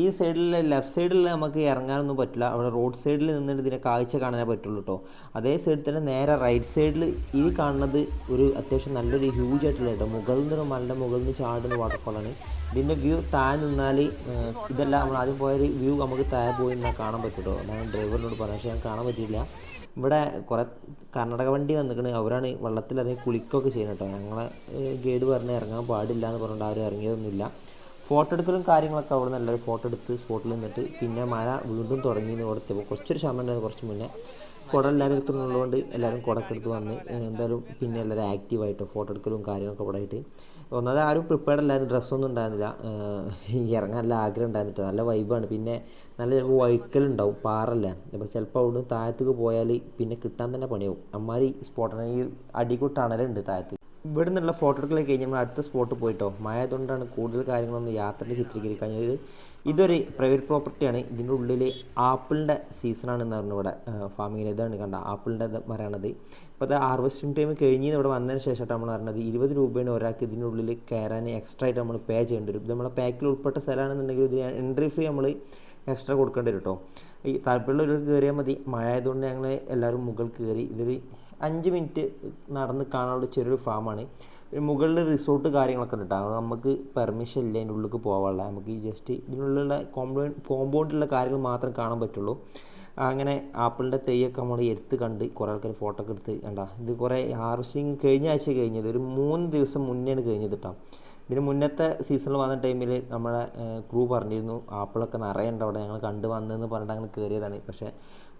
ഈ സൈഡിലെ ലെഫ്റ്റ് സൈഡിൽ നമുക്ക് ഇറങ്ങാനൊന്നും പറ്റില്ല. അവിടെ റോഡ് സൈഡിൽ നിന്നിട്ട് ഇതിനെ കാഴ്ച കാണാനേ പറ്റുള്ളൂ കേട്ടോ അതേ സൈഡിൽ തന്നെ നേരെ റൈറ്റ് സൈഡിൽ ഈ കാണുന്നത് ഒരു അത്യാവശ്യം നല്ലൊരു ഹ്യൂജ് ആയിട്ടുള്ള കേട്ടോ മുകളിൽ നിന്ന് മലയുടെ മുകളിൽ നിന്ന് ചാടുന്ന വാട്ടർഫാളാണ് ഇതിന്റെ വ്യൂ താഴെ നിന്നാൽ ഇതെല്ലാം നമ്മൾ ആദ്യം പോയൊരു വ്യൂ നമുക്ക് താഴെ പോയി നിന്നാൽ കാണാൻ പറ്റും കേട്ടോ അതാണ് ഡ്രൈവറിനോട് പറയാം പക്ഷേ ഞാൻ കാണാൻ പറ്റിയില്ല. ഇവിടെ കുറേ കർണാടക വണ്ടി വന്നിക്കണ്. അവരാണ് വള്ളത്തിൽ ഇറങ്ങി കുളിക്കുകയൊക്കെ ചെയ്യുന്നത് കേട്ടോ ഞങ്ങളെ ഗൈഡ് പറഞ്ഞ് ഇറങ്ങാൻ പാടില്ല എന്ന് പറഞ്ഞിട്ട് ആരും ഇറങ്ങിയതൊന്നുമില്ല. ഫോട്ടോ എടുക്കലും കാര്യങ്ങളൊക്കെ അവിടെ നിന്ന് എല്ലാവരും ഫോട്ടോ എടുത്ത് സ്പോട്ടിൽ നിന്നിട്ട് പിന്നെ മഴ വീണ്ടും തുടങ്ങി എന്ന് കൊടുത്തപ്പോൾ കുറച്ചൊരു ശമനം ഉണ്ടായിരുന്നു കുറച്ച് മുന്നേ. കുട എല്ലാവരും എടുത്തുള്ളതുകൊണ്ട് എല്ലാവരും കുടൊക്കെ എടുത്ത് വന്ന് എന്തായാലും പിന്നെ എല്ലാവരും ആക്റ്റീവായിട്ട് ഫോട്ടോ എടുക്കലും കാര്യങ്ങളൊക്കെ കൂടെ ആയിട്ട്. ഒന്നാമത് ആരും പ്രിപ്പയർഡ് അല്ലായിരുന്നു ഡ്രസ്സൊന്നും ഉണ്ടായിരുന്നില്ല. ഇറങ്ങാൻ നല്ല ആഗ്രഹം ഉണ്ടായിരുന്നിട്ട് നല്ല വൈബാണ് പിന്നെ നല്ല ചിലപ്പോൾ വഴുക്കലുണ്ടാവും പാറല്ല. അപ്പോൾ ചിലപ്പോൾ അവിടെ താഴത്തേക്ക് പോയാൽ പിന്നെ കിട്ടാൻ തന്നെ പണിയാവും. അമ്മാരി സ്പോട്ടാണ് ഈ അടികൂട്ട് അണലുണ്ട് താഴത്ത്. ഇവിടെ നിന്നുള്ള ഫോട്ടോ എടുക്കലൊക്കെ കഴിഞ്ഞ് നമ്മൾ അടുത്ത സ്പോട്ട് പോയിട്ടോ. മഴ ആയതുകൊണ്ടാണ് കൂടുതൽ കാര്യങ്ങളൊന്നും യാത്രയിൽ ചിത്രീകരിക്കാഞ്ഞത്. ഇതൊരു പ്രൈവറ്റ് പ്രോപ്പർട്ടിയാണ് ഇതിന്റെ ഉള്ളിൽ ആപ്പിളിന്റെ സീസണാണെന്ന് പറഞ്ഞു ഇവിടെ ഫാമിങ്ങിൽ ഇതാണ് കണ്ട ആപ്പിളിന്റെ മരമാണത് ഇപ്പോൾ അത് ഹാർവസ്റ്റിംഗ് ടൈം കഴിഞ്ഞ് ഇവിടെ വന്നതിന് ശേഷമായിട്ട് നമ്മൾ പറഞ്ഞത് ഇരുപത് രൂപയാണ് ഒരാൾക്ക് ഇതിന്റെ ഉള്ളിൽ കയറാൻ എക്സ്ട്രാ ആയിട്ട് നമ്മൾ പേ ചെയ്യേണ്ടി വരും. ഇത് നമ്മളെ പാക്കിൽ ഉൾപ്പെട്ട സ്ഥലമാണെന്നുണ്ടെങ്കിൽ ഇത് എൻട്രി ഫീ നമ്മൾ എക്സ്ട്രാ കൊടുക്കേണ്ടി വരും കേട്ടോ ഈ താല്പര്യമുള്ളവർക്ക് കയറിയാൽ മതി. മഴ ആയതുകൊണ്ട് ഞങ്ങൾ എല്ലാവരും മുകൾ കയറി ഇതൊരു അഞ്ച് മിനിറ്റ് നടന്ന് കാണാനുള്ള ചെറിയൊരു ഫാമാണ് മുകളിൽ റിസോർട്ട് കാര്യങ്ങളൊക്കെ ഉണ്ട് കേട്ടോ നമുക്ക് പെർമിഷൻ ഇല്ല അതിന്റെ ഉള്ളിലേക്ക് പോകാനുള്ള നമുക്ക് ഈ ജസ്റ്റ് ഇതിനുള്ളിലുള്ള കോമ്പൗണ്ട് കോമ്പൗണ്ടിലുള്ള കാര്യങ്ങൾ മാത്രം കാണാൻ പറ്റുള്ളൂ. അങ്ങനെ ആപ്പിളിന്റെ തെയ്യൊക്കെ നമ്മൾ എടുത്ത് കണ്ട് കുറേ ആൾക്കാർ ഫോട്ടോ ഒക്കെ എടുത്ത് കണ്ട. ഇത് കുറേ ഹാർവസ്റ്റിങ് കഴിഞ്ഞ ആഴ്ച കഴിഞ്ഞത്. ഒരു മൂന്ന് ദിവസം മുന്നെയാണ് കഴിഞ്ഞത് കേട്ടോ ഇതിന് മുന്നത്തെ സീസണിൽ വന്ന ടൈമിൽ നമ്മളെ ക്രൂ പറഞ്ഞിരുന്നു ആപ്പിളൊക്കെ നിറയേണ്ട അവിടെ. ഞങ്ങൾ കണ്ടു വന്നതെന്ന് പറഞ്ഞിട്ട് അങ്ങനെ കയറിയതാണ് പക്ഷേ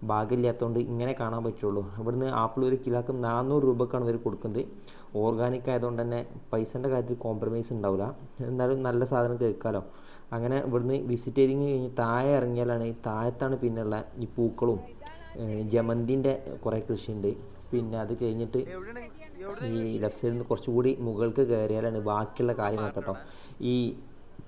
ഭാഗ്യമില്ലാത്തതുകൊണ്ട് ഇങ്ങനെ കാണാൻ പറ്റുള്ളൂ. ഇവിടുന്ന് ആപ്പിൾ ഒരു കിലോക്ക് നാനൂറ് രൂപക്കാണ് ഇവർ കൊടുക്കുന്നത്. ഓർഗാനിക് ആയതുകൊണ്ട് തന്നെ പൈസേന്റെ കാര്യത്തിൽ കോംപ്രമൈസ് ഉണ്ടാവില്ല എന്നാലും നല്ല സാധനം കേൾക്കാമല്ലോ അങ്ങനെ ഇവിടുന്ന് വിസിറ്റ് ചെയ്ത് കഴിഞ്ഞ് താഴെ ഇറങ്ങിയാലാണ് താഴത്താണ് പിന്നെയുള്ള ഈ പൂക്കളും ജമന്തിന്റെ കുറേ കൃഷിയുണ്ട്. പിന്നെ അത് കഴിഞ്ഞിട്ട് ഈ ലെഫ്റ്റ് സൈഡിൽ നിന്ന് കുറച്ചുകൂടി മുകൾക്ക് കയറിയാലാണ് ബാക്കിയുള്ള കാര്യങ്ങൾ കേട്ടോ. ഈ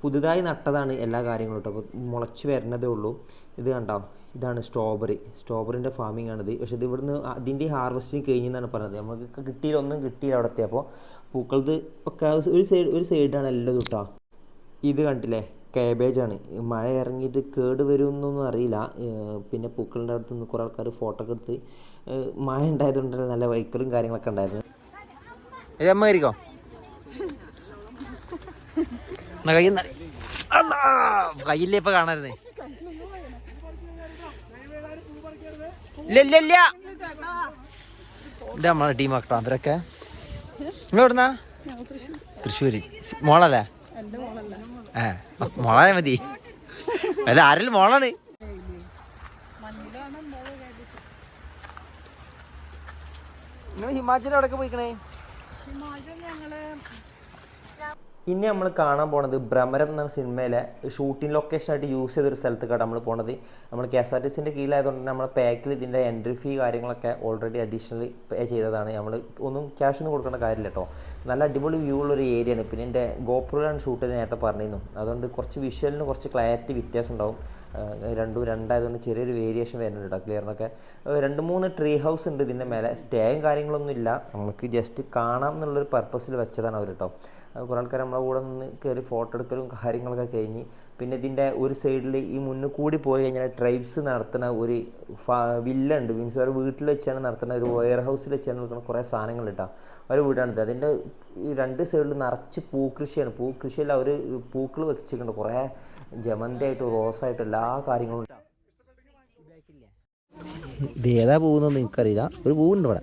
പുതുതായി നട്ടതാണ് എല്ലാ കാര്യങ്ങളും കേട്ടോ. അപ്പോൾ മുളച്ച് വരുന്നതേ ഉള്ളൂ. ഇത് കണ്ടോ? ഇതാണ് സ്ട്രോബെറി സ്ട്രോബെറിന്റെ ഫാമിംഗ് ആണിത്. പക്ഷേ ഇത് ഇവിടുന്ന് അതിന്റെ ഹാർവസ്റ്റിങ് കഴിഞ്ഞെന്നാണ് പറഞ്ഞത്. നമുക്ക് കിട്ടിയില്ല ഒന്നും കിട്ടിയില്ല അവിടെ എത്തിയപ്പോൾ പൂക്കളത് ഒക്കെ ഒരു സൈഡ് ഒരു സൈഡാണ് എല്ലാം കിട്ടുക ഇത് കണ്ടില്ലേ? കാബേജാണ് മഴ ഇറങ്ങിയിട്ട് കേട് വരുമെന്നൊന്നും അറിയില്ല. പിന്നെ പൂക്കളുടെ അടുത്ത് നിന്ന് കുറേ ആൾക്കാർ ഫോട്ടോ ഒക്കെ എടുത്ത് മഴ ഉണ്ടായതുകൊണ്ട് നല്ല വൈക്കലും കാര്യങ്ങളൊക്കെ ഉണ്ടായിരുന്നു അമ്മ കയറിക്കോ? കയ്യില്ലേ ഇപ്പൊ കാണായിരുന്നേ ഇല്ല നമ്മളെ ടീം ആക്കട്ടോ അവരൊക്കെ. നിങ്ങൾ എവിടുന്നാ തൃശ്ശൂര് മോളല്ലേ? ഏ മോളായ മതി. അല്ല ആരെങ്കിലും മോളാണ്. നിങ്ങൾ ഹിമാചൽ എവിടെയൊക്കെ പോയിക്കണേ? ഇനി നമ്മൾ കാണാൻ പോണത് ഭ്രമരം എന്ന സിനിമയിലെ ഷൂട്ടിംഗ് ലൊക്കേഷൻ ആയിട്ട് യൂസ് ചെയ്തൊരു സ്ഥലത്തേക്കാണ് നമ്മൾ പോണത്. നമ്മൾ കെ എസ് ആർ ടി സിന്റെ കീഴിലായതുകൊണ്ട് തന്നെ നമ്മുടെ പാക്കിൽ ഇതിന്റെ എൻട്രി ഫീ കാര്യങ്ങളൊക്കെ ഓൾറെഡി അഡീഷണലി പേ ചെയ്തതാണ്. നമ്മൾ ഒന്നും ക്യാഷ് ഒന്നും കൊടുക്കേണ്ട കാര്യമില്ല കേട്ടോ നല്ല അടിപൊളി വ്യൂ ഉള്ളൊരു ഏരിയയാണ് പിന്നെ എന്റെ ഗോപ്രോയിലാണ് ഷൂട്ട് ചെയ്ത് നേരത്തെ പറഞ്ഞിരുന്നു. അതുകൊണ്ട് കുറച്ച് വിഷ്വലിന് കുറച്ച് ക്ലാരിറ്റി വ്യത്യാസം ഉണ്ടാവും. രണ്ടും രണ്ടായതുകൊണ്ട് ചെറിയൊരു വേരിയേഷൻ വരുന്നുണ്ട് കേട്ടോ ക്ലിയറിനൊക്കെ രണ്ട് മൂന്ന് ട്രീ ഹൗസ് ഉണ്ട് ഇതിന്റെ മേലെ. സ്റ്റേയും കാര്യങ്ങളൊന്നും ഇല്ല. നമുക്ക് ജസ്റ്റ് കാണാം എന്നുള്ളൊരു പർപ്പസിൽ വെച്ചതാണ് അവർ കേട്ടോ കുറേ ആൾക്കാർ നമ്മളെ കൂടെ നിന്ന് കയറി ഫോട്ടോ എടുക്കലും കാര്യങ്ങളൊക്കെ കഴിഞ്ഞ് പിന്നെ ഇതിന്റെ ഒരു സൈഡിൽ ഈ മുന്നിൽ കൂടി പോയി കഴിഞ്ഞാൽ ട്രൈബ്സ് നടത്തുന്ന ഒരു വില്ല ഉണ്ട്. മീൻസ് അവർ വീട്ടിൽ വെച്ചാണ് നടത്തുന്ന ഒരു വെയർ ഹൗസിൽ വെച്ചാണ് നടക്കുന്ന കുറേ സാധനങ്ങൾ കിട്ടാം ഒരു വീടാണിത് അതിന്റെ ഈ രണ്ട് സൈഡിൽ നിറച്ച് പൂക്കൃഷിയാണ്. പൂക്കൃഷിയിൽ അവർ പൂക്കൾ വെച്ചിട്ടുണ്ട്. കുറേ ജമന്തിയായിട്ടും റോസായിട്ട് എല്ലാ കാര്യങ്ങളും ഇത് ഏതാ പൂവെന്നൊന്നും എനിക്കറിയില്ല. ഒരു പൂവുണ്ട് ഇവിടെ.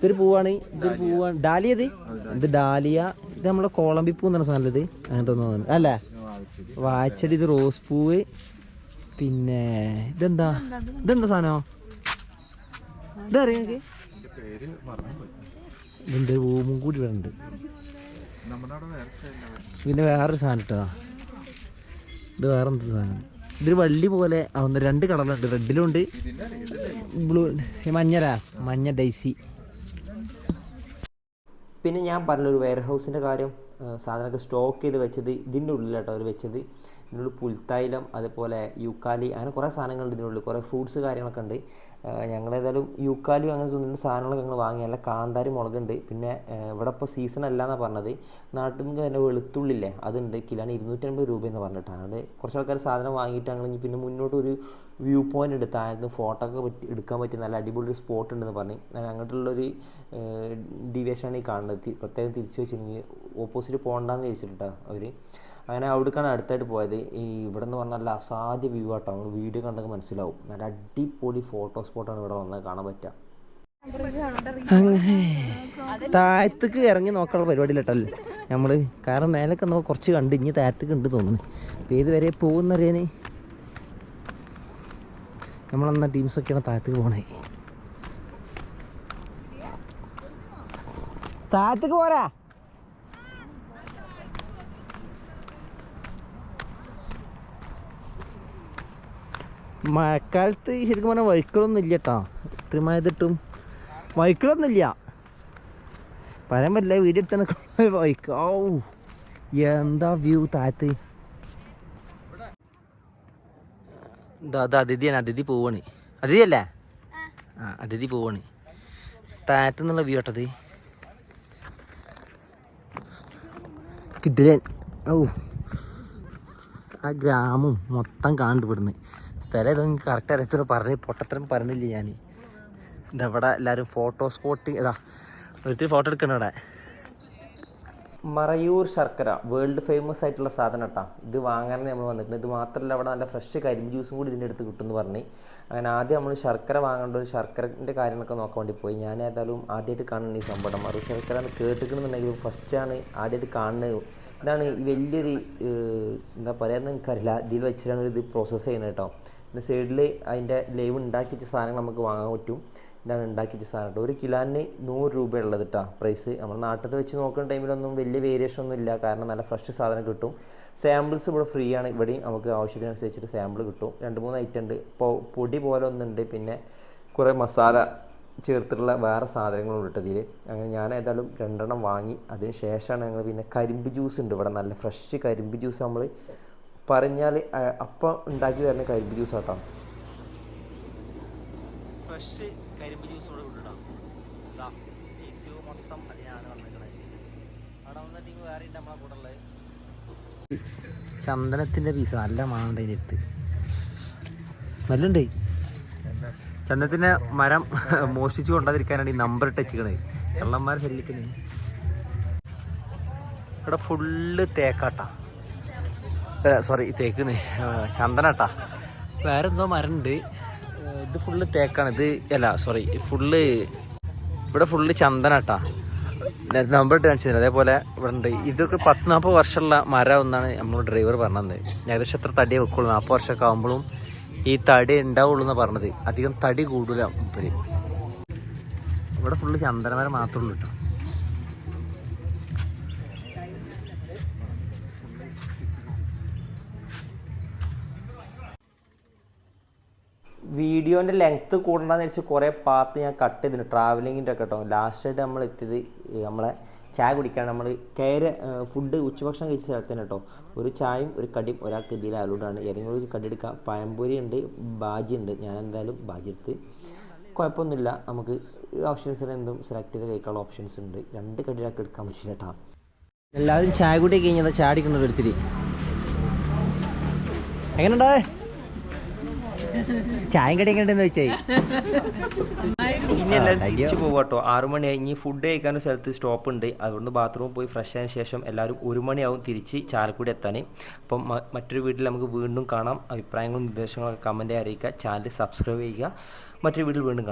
ഇതൊരു പൂവാണ്. ഇതൊരു പൂവാണ്. ഡാലിയ ഇത്? ഇത് ഡാലിയ. ഇത് നമ്മളെ കോളമ്പി പൂ എന്നാണ് സാധനം ഇത് അങ്ങനത്തെ തോന്നുന്നു അല്ലേ? വാച്ചടി ഇത് റോസ് പൂവ്. പിന്നെ ഇതെന്താ? ഇതെന്താ സാധനം? ഇതറിയാം ഇതിന്റെ പൂവും കൂടി ഇവിടെ ഉണ്ട്. പിന്നെ വേറൊരു സാധനം ഇട്ടതാ. ഇത് വേറെ എന്ത് സാധനം? ഇതൊരു വള്ളി പോലെ ആവുന്ന രണ്ട് കളറുണ്ട് റെഡിലും ഉണ്ട്. ബ്ലൂ മഞ്ഞരാ മഞ്ഞ ഡൈസി. പിന്നെ ഞാൻ പറഞ്ഞൊരു വെയർ ഹൗസിന്റെ കാര്യം സാധനമൊക്കെ സ്റ്റോക്ക് ചെയ്ത് വെച്ചത് ഇതിന്റെ ഉള്ളിലാട്ടോ അവർ വെച്ചത്. ഇതിന്റെ ഉള്ളിൽ പുൽത്തൈലം അതുപോലെ യൂക്കാലി അങ്ങനെ കുറേ സാധനങ്ങളുണ്ട് ഇതിനുള്ളിൽ. കുറേ ഫ്രൂട്ട്സ് കാര്യങ്ങളൊക്കെ ഉണ്ട്. ഞങ്ങൾ ഏതായാലും യൂക്കാലി അങ്ങനെ തോന്നുന്ന. സാധനങ്ങളൊക്കെ ഞങ്ങൾ വാങ്ങി. നല്ല കാന്താരി മുളകുണ്ട്. പിന്നെ ഇവിടെ ഇപ്പോൾ സീസൺ അല്ല എന്നാണ് പറഞ്ഞത്. നാട്ടിൽ നിന്ന് തന്നെ വെളുത്തുള്ളില്ലേ അതുണ്ട്. കിലോന് ഇരുന്നൂറ്റമ്പത് രൂപയെന്ന് പറഞ്ഞിട്ടാണ്. അത് കുറച്ച് ആൾക്കാർ സാധനം വാങ്ങിയിട്ട് ഇനി പിന്നെ മുന്നോട്ട് ഒരു വ്യൂ എടുത്ത് ആയിരുന്നു ഫോട്ടോ ഒക്കെ പറ്റി എടുക്കാൻ പറ്റിയ നല്ല അടിപൊളി സ്പോട്ട് ഉണ്ടെന്ന് പറഞ്ഞ്. ഞാൻ അങ്ങോട്ടുള്ളൊരു ഡീവിയേഷനാണ് ഈ കാണുന്നത്. പ്രത്യേകം തിരിച്ചു വെച്ചിട്ടുണ്ടെങ്കിൽ ഓപ്പോസിറ്റ് പോകണ്ടെന്ന് ചോദിച്ചിട്ടുണ്ടോ അവർ അങ്ങനെ അവിടേക്കാണ് അടുത്തായിട്ട് പോയത്. ഈ ഇവിടെ എന്ന് പറഞ്ഞാൽ നല്ല അസാധ്യ വ്യൂ ആട്ടോ. നമ്മൾ വീഡിയോ കണ്ടെങ്കിൽ മനസ്സിലാവും. നല്ല അടിപൊളി ഫോട്ടോ സ്പോട്ടാണ് ഇവിടെ വന്നത്. കാണാൻ പറ്റുക. താഴത്തേക്ക് ഇറങ്ങി നോക്കാനുള്ള പരിപാടിയില്ലട്ടല്ലേ നമ്മൾ കാരണം മേലൊക്കെ നമ്മൾ കുറച്ച് കണ്ട് ഇനി താഴത്തേക്ക് ഉണ്ട് തോന്നുന്നു. അപ്പോൾ ഏത് വരെ പോകുന്നറിയാന് നമ്മളെന്നാ ടീംസൊക്കെയാണ് താഴത്തേക്ക് പോണേ. താഴത്തേക്ക് പോരാ. മഴക്കാലത്ത് ശരിക്കും പറഞ്ഞാൽ വഴുക്കളൊന്നും ഇല്ല കേട്ടോ ഇത്രയും മഴത്തിട്ടും വഴുക്കളൊന്നും ഇല്ല പറയാൻ പറ്റില്ല വീഡിയോ എടുത്ത് വഴുക്ക. എന്താ വ്യൂ താഴത്ത്? അത് അതിഥിയാണ് അതിഥി പോവാണ്. അതിഥി അല്ലേ? ആ അതിഥി പോവാണ്. താഴത്തു നിന്നുള്ള വ്യൂ കേട്ടത് കിട്ടില്ല? ഓ ആ ഗ്രാമം മൊത്തം കണ്ടുപിടുന്നു സ്ഥലം ഇതൊന്നും കറക്റ്റ് അറിയത്തില്ല. പറഞ്ഞ് പൊട്ടത്തരം പറഞ്ഞില്ല ഞാൻ ഇതവിടെ എല്ലാവരും ഫോട്ടോ സ്പോട്ട് ഇതാ ഒത്തിരി ഫോട്ടോ എടുക്കണം ഇവിടെ. മറയൂർ ശർക്കര വേൾഡ് ഫേമസ് ആയിട്ടുള്ള സാധനം കേട്ടോ. ഇത് വാങ്ങാൻ നമ്മൾ വന്നിട്ടുണ്ട് ഇത് മാത്രമല്ല അവിടെ നല്ല ഫ്രഷ് കരിമ്പ് ജ്യൂസും കൂടി ഇതിന്റെ അടുത്ത് കിട്ടുമെന്ന് പറഞ്ഞ്. അങ്ങനെ ആദ്യം നമ്മൾ ശർക്കര വാങ്ങേണ്ട ഒരു ശർക്കരന്റെ കാര്യങ്ങളൊക്കെ നോക്കാൻ വേണ്ടി പോയി. ഞാൻ ഏതായാലും ആദ്യമായിട്ട് കാണുന്ന ഈ സംഭവം മറു ശർക്കര എന്ന് കേട്ടിട്ടുണ്ടെന്നുണ്ടെങ്കിലും ഫസ്റ്റാണ് ആദ്യമായിട്ട് കാണുന്നത്. ഇതാണ് ഈ വലിയൊരു എന്താ പറയുക എനിക്കറിയില്ല. ഇതിൽ വെച്ചിട്ടാണ് ഇത് പ്രോസസ്സ് ചെയ്യുന്നത് കേട്ടോ. പിന്നെ സൈഡിൽ അതിന്റെ ലൈവ് ഉണ്ടാക്കി വെച്ച സാധനങ്ങൾ നമുക്ക് വാങ്ങാൻ പറ്റും. ഇതാണ് ഉണ്ടാക്കി വെച്ച സാധനം ഒരു കിലോന് നൂറ് രൂപയുള്ളത് കേട്ടോ പ്രൈസ് നമ്മൾ നാട്ടിൽ വെച്ച് നോക്കുന്ന ടൈമിലൊന്നും വലിയ വേരിയേഷൻ ഒന്നും ഇല്ല. കാരണം നല്ല ഫ്രഷ് സാധനം കിട്ടും. സാമ്പിൾസ് ഇവിടെ ഫ്രീ ആണ്. ഇവിടെയും നമുക്ക് ആവശ്യത്തിനനുസരിച്ചിട്ട് സാമ്പിൾ കിട്ടും. രണ്ട് മൂന്ന് ഐറ്റം ഉണ്ട്. ഇപ്പോൾ പൊടി പോലെ ഒന്നുണ്ട്. പിന്നെ കുറേ മസാല ചേർത്തിട്ടുള്ള വേറെ സാധനങ്ങളും ഉണ്ട് ഇതിൽ അങ്ങനെ ഞാൻ ഏതായാലും രണ്ടെണ്ണം വാങ്ങി. അതിന് ശേഷമാണ് ഞങ്ങൾ പിന്നെ കരിമ്പ് ജ്യൂസ് ഉണ്ട് ഇവിടെ. നല്ല ഫ്രഷ് കരിമ്പ് ജ്യൂസ് നമ്മൾ പറഞ്ഞാൽ അപ്പം ഉണ്ടാക്കി തരുന്ന കരിമ്പ് ജ്യൂസ് ആട്ടോ. ഫ്രഷ് കരിമ്പ് ജ്യൂസ് ഇവിടെ വിട്ടിടാം മൊത്തം അതിനാണ് വന്നിട്ടുള്ളത് അവിടെ വന്ന ടീം വേറെ ഉണ്ട് നമ്മളെ കൂടെ ഉള്ളത്. ചന്ദനത്തിന്റെ പീസ് നല്ല മണം അതിന്റെ അടുത്ത്. സ്മെല്ലുണ്ട്. ചന്ദനത്തിന്റെ മരം [laughs] മോഷ്ടിച്ചു കൊണ്ടാതിരിക്കാനാണ് ഈ നമ്പർ ടച്ചിക്കണേ കള്ളന്മാർ ശല്യക്കണേ ഇവിടെ ഫുള്ള് തേക്കാട്ടാ. സോറി തേക്ക് ചന്ദനട്ടാ. വേറെ എന്തോ മരണ്ട് ഇത് ഫുള്ള് തേക്കാണ്. ഇത് അല്ല സോറി ഫുള്ള് ഇവിടെ ഫുള്ള് ചന്ദനട്ടാ. നമ്പർ കാണിച്ചു തരാം. അതേപോലെ ഇവിടെ ഉണ്ട് ഇതൊക്കെ പത്ത് നാൽപ്പത് വർഷമുള്ള മരം എന്നാണ് നമ്മൾ ഡ്രൈവർ പറഞ്ഞത്. ഏകദേശം എത്ര തടി വെക്കുള്ളൂ? നാൽപ്പത് വർഷമൊക്കെ ആകുമ്പോഴും ഈ തടി ഉണ്ടാവുള്ളൂ എന്ന് പറഞ്ഞത്. അധികം തടി കൂടൂല ഇവിടെ ഫുള്ള് ചന്ദനമരം മാത്രമേ ഉള്ളൂ കേട്ടോ. വീഡിയോന്റെ ലെങ്ത്ത് കൂടണമെന്ന് വെച്ച് കുറേ പാർട്ട് ഞാൻ കട്ട് ചെയ്തിട്ട് ട്രാവലിങ്ങിന്റെ ഒക്കെ കേട്ടോ ലാസ്റ്റായിട്ട് നമ്മൾ എത്തിയത് നമ്മളെ ചായ കുടിക്കാൻ നമ്മൾ കയറ് ഫുഡ് ഉച്ചഭക്ഷണം കഴിച്ച സ്ഥലത്തന്നെ കേട്ടോ ഒരു ചായയും ഒരു കടിയും ഒരാൾക്ക് ഇതിൽ അലൂടാണ് ഏതെങ്കിലും ഒരു കടി എടുക്കാം. പഴംപൊരി ഉണ്ട് ബാജി ഉണ്ട്. ഞാൻ എന്തായാലും ബാജി എടുത്ത് കുഴപ്പമൊന്നുമില്ല. നമുക്ക് ഓപ്ഷൻസിൽ എന്തും സെലക്ട് ചെയ്ത് കഴിക്കാനുള്ള ഓപ്ഷൻസ് ഉണ്ട്. രണ്ട് കടിയിലൊക്കെ എടുക്കാൻ പറ്റില്ല കേട്ടോ എല്ലാവരും ചായ കുടി കഴിഞ്ഞാൽ ചാടിക്കണ ഒരുത്തിരി എങ്ങനെയുണ്ടേ ചായം കടി എങ്ങനെയുണ്ടെന്ന് വെച്ചായി ഇനി എല്ലാവരും തിരിച്ചു പോവാട്ടോ. ആറു മണിയായി ഇനി ഫുഡ് കഴിക്കാൻ ഒരു സ്ഥലത്ത് സ്റ്റോപ്പ് ഉണ്ട്. അതുകൊണ്ട് ബാത്റൂമിൽ പോയി ഫ്രഷ് ആയതിനു ശേഷം എല്ലാവരും ഒരു മണിയാവും തിരിച്ച് ചാലക്കുടി എത്താൻ. അപ്പം മറ്റൊരു വീട്ടിൽ നമുക്ക് വീണ്ടും കാണാം. അഭിപ്രായങ്ങളും നിർദ്ദേശങ്ങളൊക്കെ കമന്റായി അറിയിക്കുക. ചാനൽ സബ്സ്ക്രൈബ് ചെയ്യുക. മറ്റൊരു വീട്ടിൽ വീണ്ടും കാണാം.